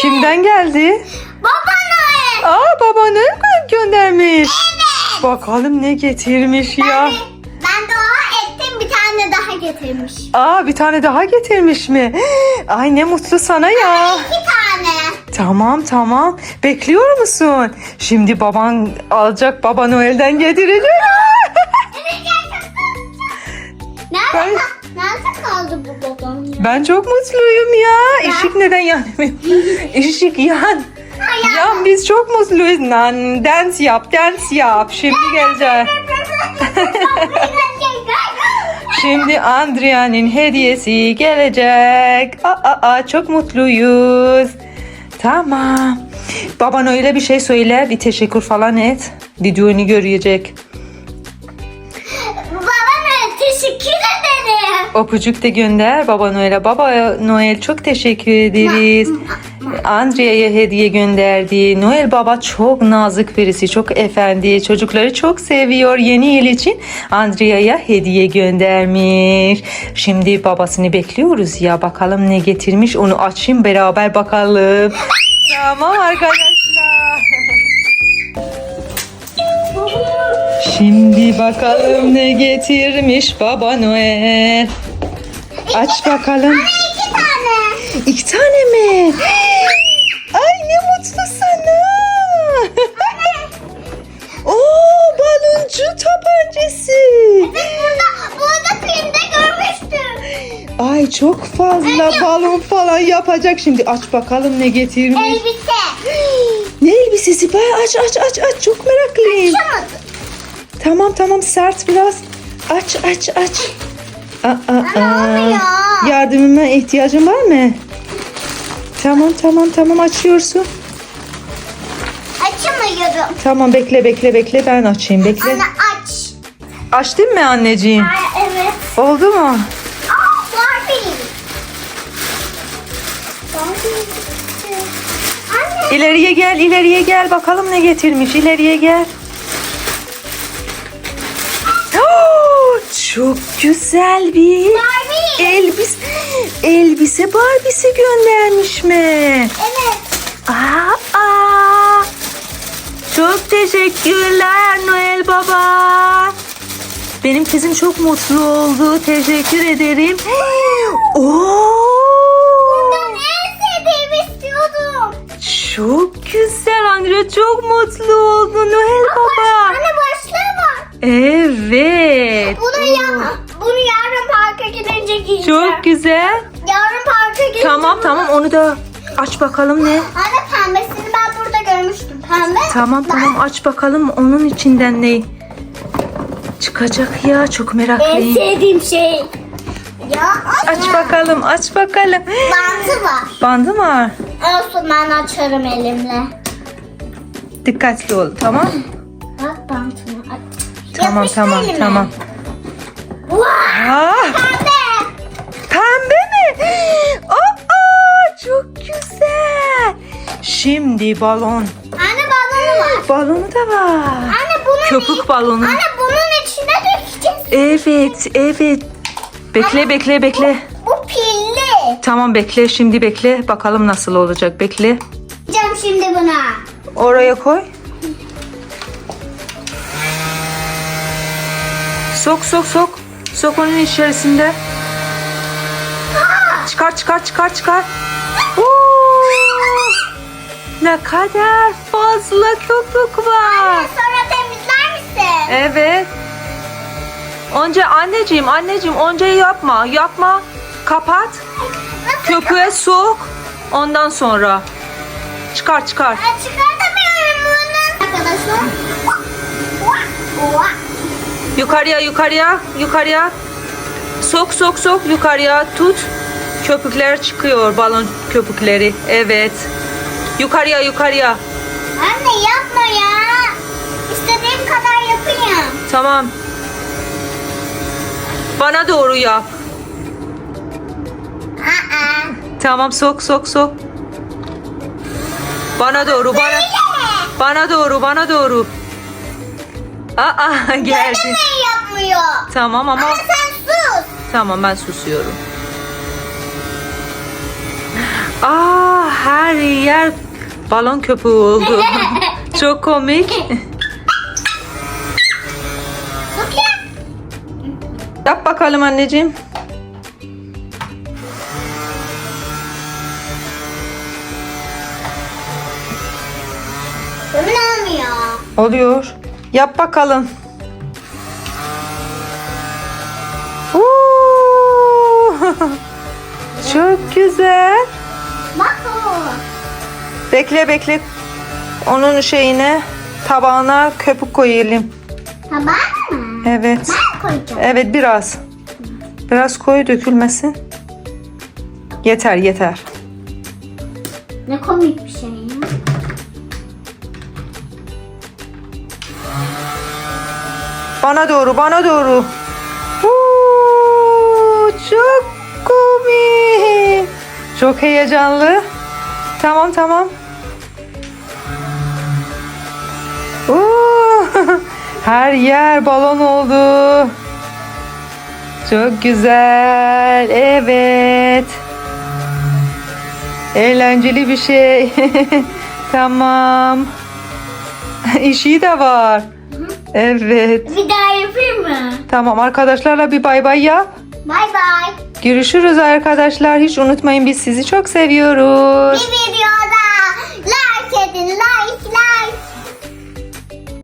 Kimden geldi? Baba Noel. Aa babanı mı göndermiş? Bakalım ne getirmiş ya. Ben dua ettim bir tane daha getirmiş. Aa bir tane daha getirmiş mi? Ay ne mutlu sana ya. İki tane. Tamam tamam. Bekliyor musun? Şimdi baban alacak baba Noel'den getirecek. Nerede, Ben- nerede kaldı bu babam ya? Ben çok mutluyum ya. Işık neden yanmıyor? Işık yan. Yan biz çok mutluyuz. Nan, dance yap, dance yap. Şimdi gelecek. Şimdi Andrea'nın hediyesi gelecek. Aa, aa, aa, çok mutluyuz. Tamam. Baban öyle bir şey söyle. Bir teşekkür falan et. Videonu görecek. Öpücük de gönder Baba Noel'e. Baba Noel çok teşekkür ederiz. Andrea'ya hediye gönderdi. Noel Baba çok nazik birisi, çok efendi. Çocukları çok seviyor. Yeni yıl için Andrea'ya hediye göndermiş. Şimdi babasını bekliyoruz ya. Bakalım ne getirmiş. Onu açayım beraber bakalım. tamam arkadaşlar. Şimdi bakalım ne getirmiş Baba Noel. Aç bakalım. İki tane. İki tane mi? Ay ne mutlu sana. Oo baloncu tabancası. Burada, burada filmde görmüştüm. Ay çok fazla balon falan yapacak. Şimdi aç bakalım ne getirmiş. Elbise. Ne elbisesi? Bay aç aç aç aç. Çok meraklıyım. Açamadım. Tamam tamam sert biraz. Aç aç aç. Aa, aa. Yardımıma ihtiyacın var mı? Tamam tamam tamam açıyorsun. Açamıyorum. Tamam bekle bekle bekle ben açayım bekle. Anne aç. Açtın mı anneciğim? Ay, evet. Oldu mu? Aa Barbie. Barbie. Anne. İleriye gel ileriye gel bakalım ne getirmiş ileriye gel. Oo, çok güzel bir Barbie. elbise elbise Barbie'si göndermiş mi? Evet. Aa, aa. Çok teşekkürler Noel Baba. Benim kızım çok mutlu oldu. Teşekkür ederim. Oo! Ben en sevdiğimi istiyordum. Çok güzel Andre çok mutlu oldu Noel Baba. Anne başlığı var. Evet. Bunu ya, bunu yarın parka gidince giyeceğim. Çok güzel. Yarın parka gidince. Tamam tamam onu da aç bakalım ne? Anne pembesini ben burada görmüştüm. Pembe. Tamam tamam aç bakalım onun içinden ne çıkacak ya çok En meraklıyım. sevdiğim şey. Ya Aç bakalım aç bakalım. Bantı var. Bandı mı var? Olsun ben açarım elimle. Dikkatli ol tamam mı? Bak bantını aç. Tamam Yapıştı tamam elime. tamam. Vay. Aa, Pembe. pembe mi? Aa, çok güzel. Şimdi balon. Anne balonu var. Balonu da var. Anne bunun Köpük balonu. Anne bunun içine dökeceğiz. Evet evet. Bekle bekle bekle. Bu pilli. Tamam bekle şimdi bekle. Bakalım nasıl olacak bekle. Yapacağım şimdi buna. Oraya koy. Sok sok sok. Sok onun içerisinde. Çıkar çıkar çıkar çıkar. Oo! Ne kadar fazla köpük var. Sonra temizler misin? Evet. Önce anneciğim anneciğim önce yapma yapma. Kapat. Köpüğe sok. Ondan sonra. Çıkar çıkar. Ben çıkartamıyorum bunu. Arkadaşlar. Yukarıya yukarıya yukarıya. Sok sok sok yukarıya tut. Köpükler çıkıyor balon köpükleri. Evet. Yukarıya yukarıya. Anne yapma ya. İstediğim kadar yapayım. Tamam. Bana doğru yap. Aa. Tamam sok sok sok. Bana doğru bana. Bana doğru bana doğru. Aa geldi. Ne yapmıyor? Tamam ama Anne sen sus. tamam ben susuyorum. Aa her yer balon köpüğü oldu. Çok komik. Yap bakalım anneciğim. Olmuyor. Oluyor. Yap bakalım. Oo! Çok güzel. Bekle bekle. Onun şeyine tabağına köpük koyalım. Tamam mı? Evet. Ben koyacağım. Evet biraz. Biraz koy dökülmesin. Yeter yeter. Ne komik bir şey ya. Bana doğru bana doğru. Oo, çok komik. Çok heyecanlı. Tamam tamam. Oo, her yer balon oldu. Çok güzel. Evet. Eğlenceli bir şey. tamam. İşi de var. Evet. Bir daha yapayım mı? Tamam arkadaşlarla bir bay bay yap. Bay bay. Görüşürüz arkadaşlar. Hiç unutmayın biz sizi çok seviyoruz. Bir videoda like edin, like